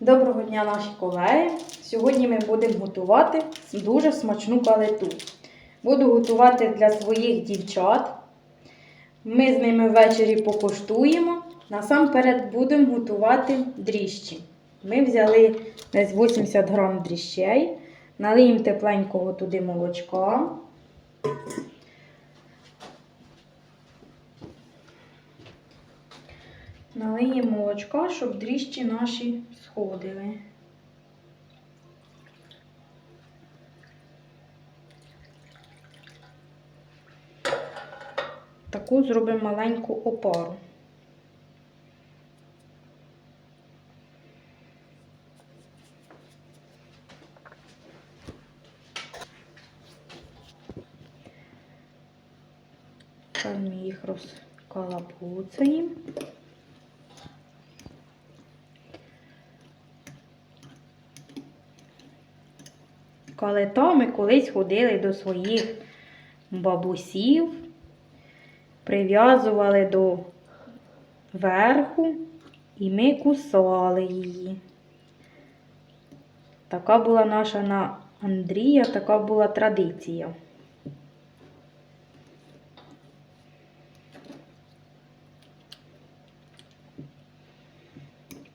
Доброго дня, наші колеги! Сьогодні ми будемо готувати дуже смачну калиту. Буду готувати для своїх дівчат. Ми з ними ввечері покуштуємо. Насамперед будемо готувати дріжджі. Ми взяли десь 80 грам дріжджей, налиємо тепленького туди молочка. Налиємо молочка, щоб дріжджі наші сходили. Таку зробимо маленьку опару. Там їх розкалапуцаємо. Калита ми колись ходили до своїх бабусів, прив'язували до верху і ми кусали її. Така була наша на Андрія, така була традиція.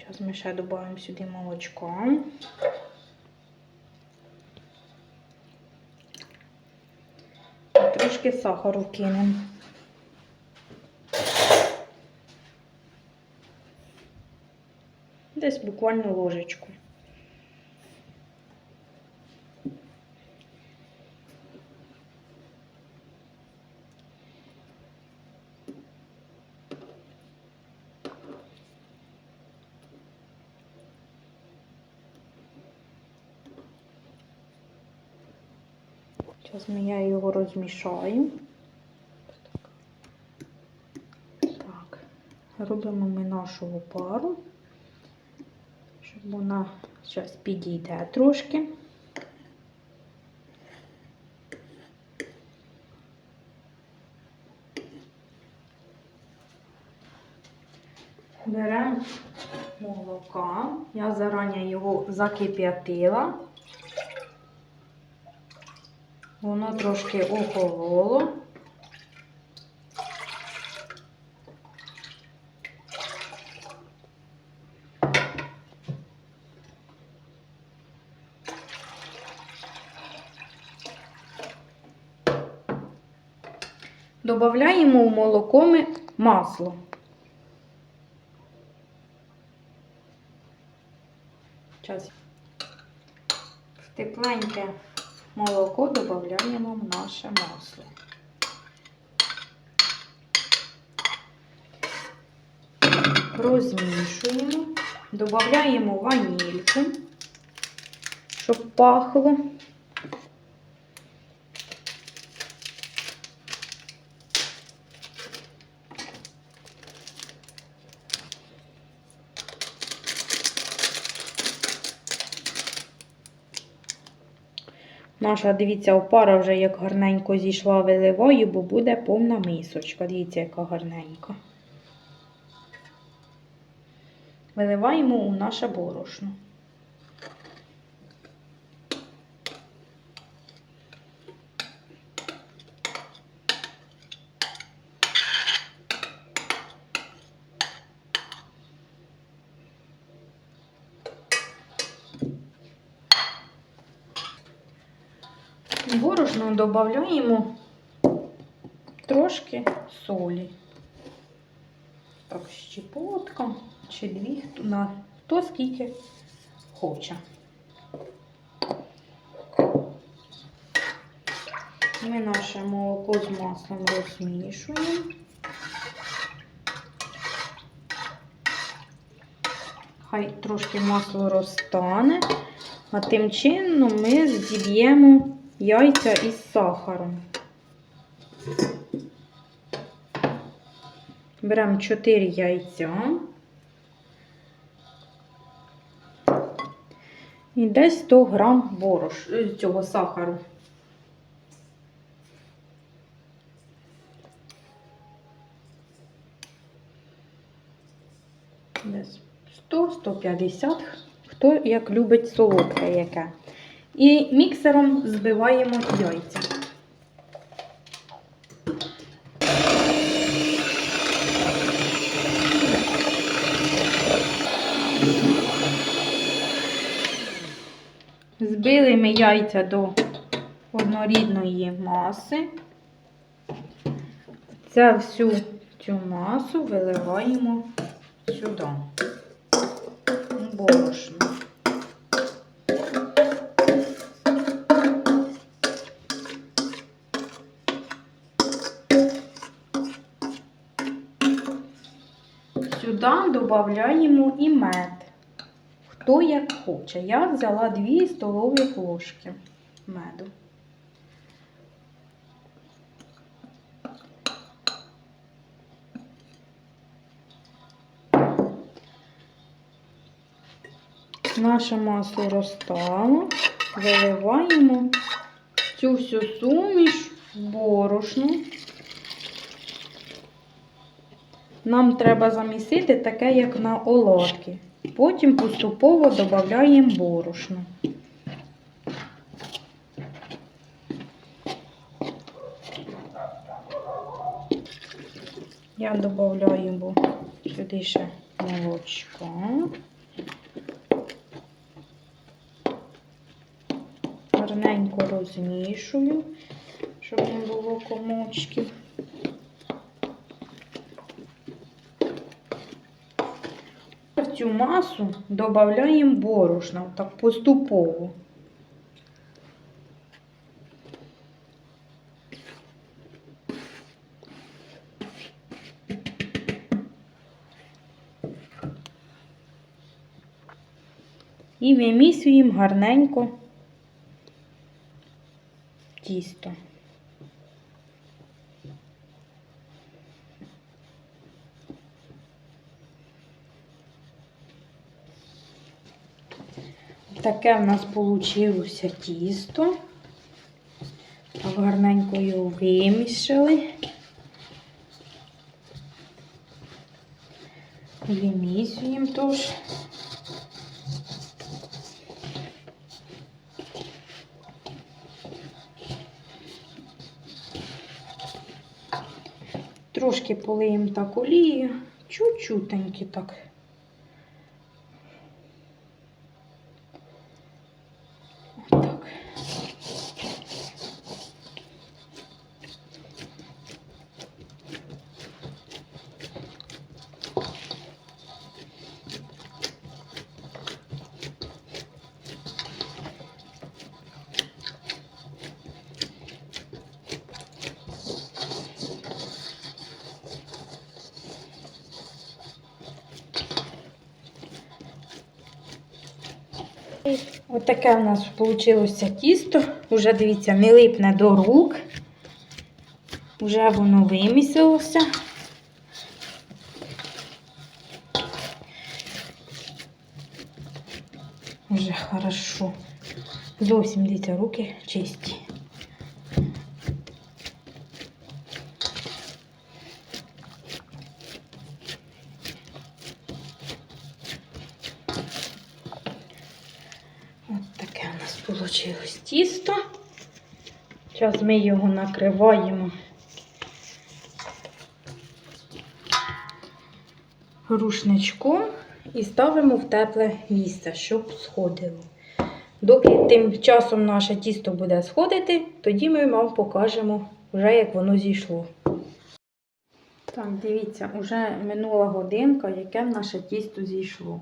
Зараз ми ще додаємо сюди молочка. Трошки сахару кинемо. Десь буквально ложечку. Зараз ми я його розмішаю. Так, робимо ми нашу опару, щоб вона зараз підійде трошки. Беремо молока. Я зарані його закип'ятила. Воно трошки охололо. Добавляємо в молоко масло. В тепленьке молоко додаємо в наше масло. Розмішуємо, додаємо ванільку, щоб пахло. Наша, дивіться, опара вже як гарненько зійшла виливаю, бо буде повна мисочка. Дивіться, яка гарненька. Виливаємо у наше борошно. Борошно додаємо трошки солі. Так, щепотка чи дві, на, хто скільки хоче. Ми наше молоко з маслом розмішуємо. Хай трошки масло розтане, а тим чином ми зіб'ємо яйця із сахаром. Беремо 4 яйця. І десь 100 грам борош е, цього сахару. Десь 100-150, Хто як любить солодке яке. І міксером збиваємо яйця. Збили ми яйця до однорідної маси. Це всю цю масу виливаємо сюди. Борошно. Сюди додаємо і мед. Хто як хоче. Я взяла 2 столові ложки меду. Наша маса розтала. Виливаємо цю всю суміш в борошно. Нам треба замісити таке, як на оладки. Потім поступово додаємо борошно. Я додаю сюди ще молочко. Гарненько розмішую, щоб не було комочків. Цю масу додаємо борошно, так поступово. І вимісюємо гарненько тісто. Таке в нас вийшло тісто. Гарненько його вимішали. Вимісюємо теж. Трошки полиємо так олією, чуть-чутеньки. Так. Отаке у нас вийшло тісто. Уже, дивіться, не липне до рук. Уже воно вимісилося. Вже хорошо. Зовсім дивіться, руки чисті. От таке у нас вийшло тісто. Зараз ми його накриваємо рушничком і ставимо в тепле місце, щоб сходило. Доки тим часом наше тісто буде сходити, тоді ми вам покажемо, вже як воно зійшло. Так, дивіться, вже минула годинка, яке наше тісто зійшло.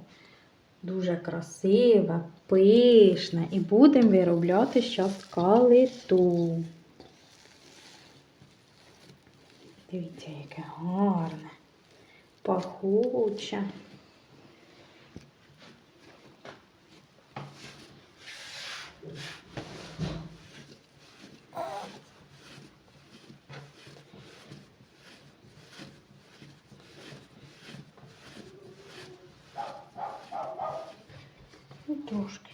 Дуже красива, пишна. І будемо виробляти зараз калиту. Дивіться, яке гарне, пахуче. Ну, трошки.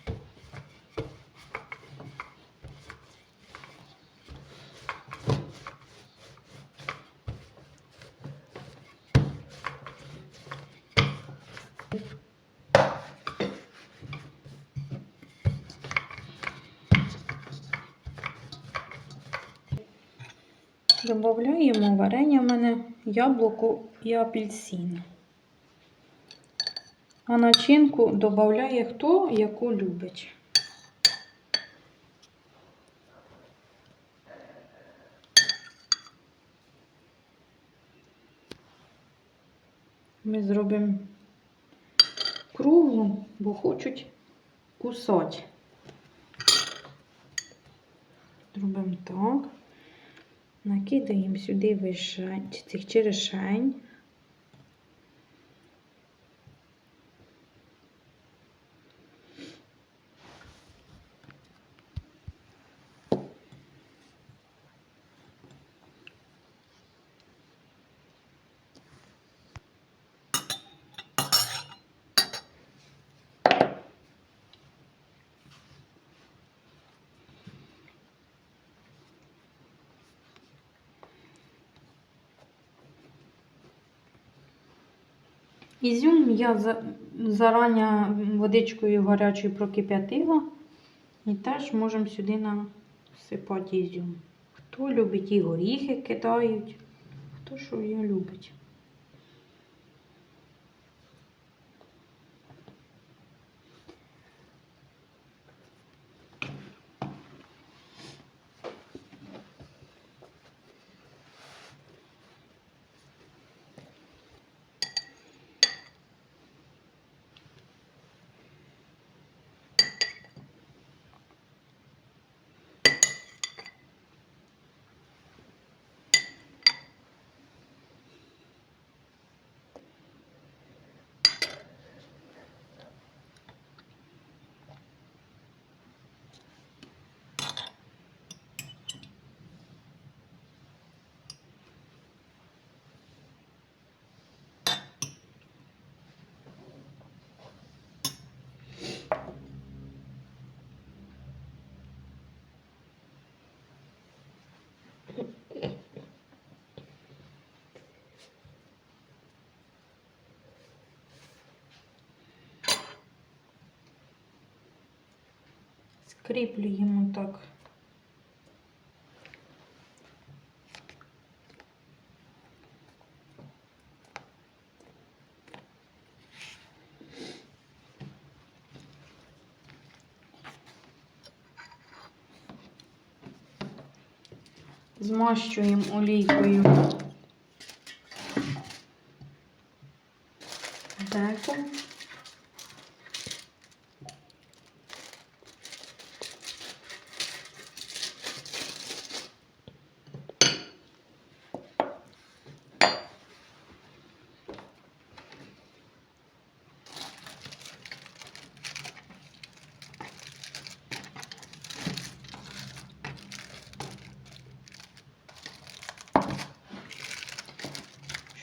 Додаємо варення в мене яблуко і апельсин. А начинку додає хто яку любить. Ми зробимо круглу, бо хочуть кусати. Зробимо так. Накидаємо сюди вишень, цих черешень. Ізюм я за- зарані водичкою гарячою прокип'ятила. І теж можемо сюди насипати ізюм. Хто любить і горіхи кидають, хто що я любить. Скріплюємо так. Змащуємо олійкою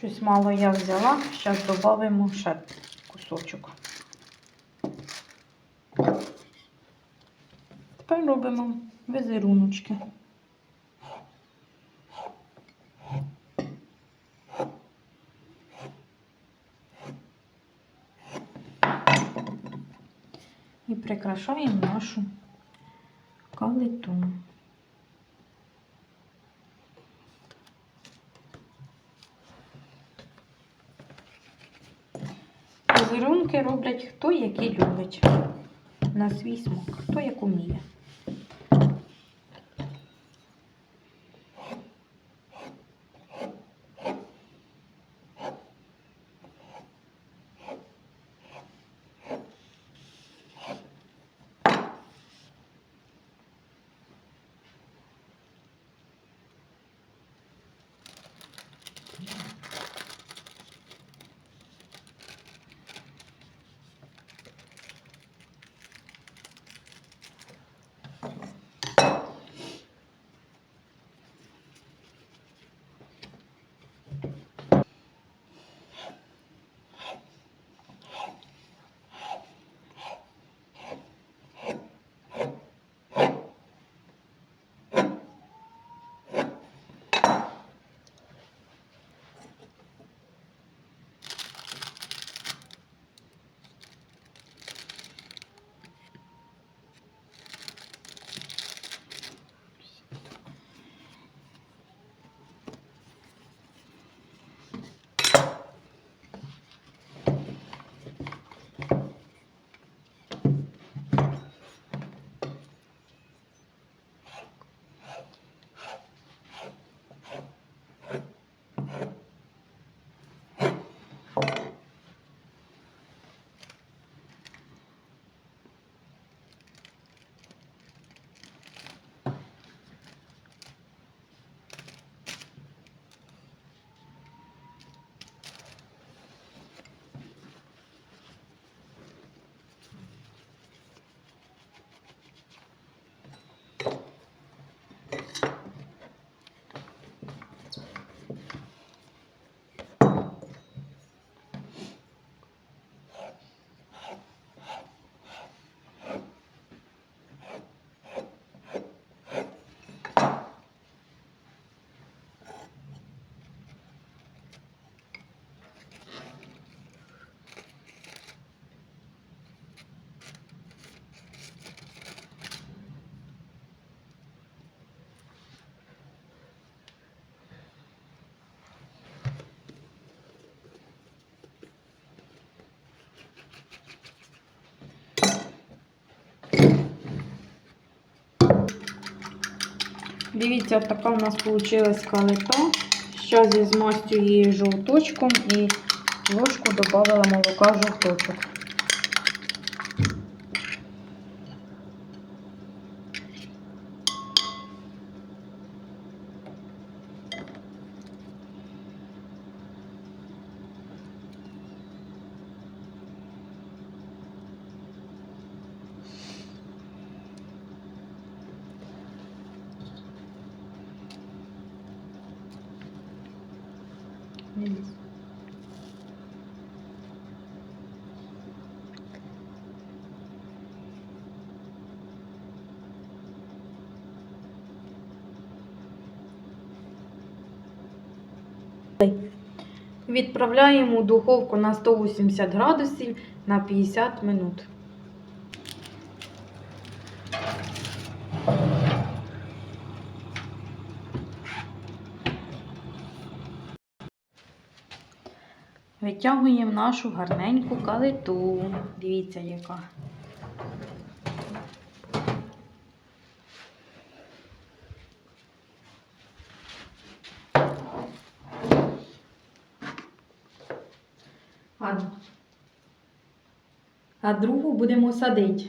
Щось мало я взяла, зараз додамо ще кусочок. Тепер робимо візеруночки. І прикрашаємо нашу калиту. Візерунки роблять хто який любить. На свій смак, хто як уміє. Дивіться, така у нас вийшла калито. Зараз я змастю її жовточком і ложку додала молока жовточок. Дивіться. Відправляємо у духовку на 180 градусів на 50 минут. Витягуємо нашу гарненьку калиту. Дивіться, яка. А, а другу будемо садити.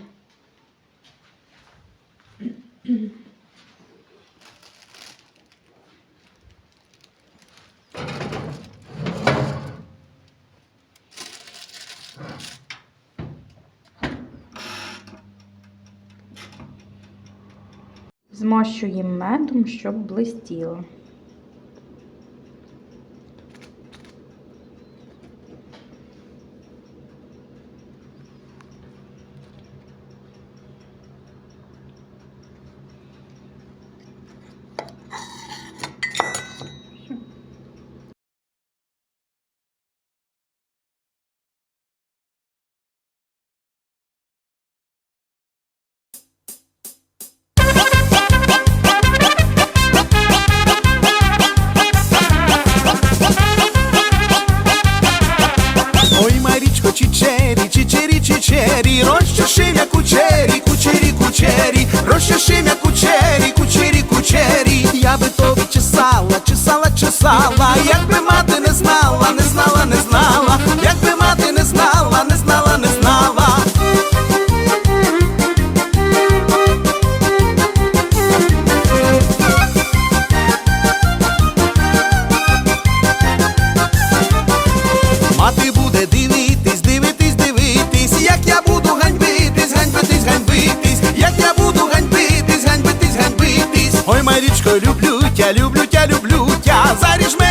Змащуємо медом, щоб блистіло. Заріж мені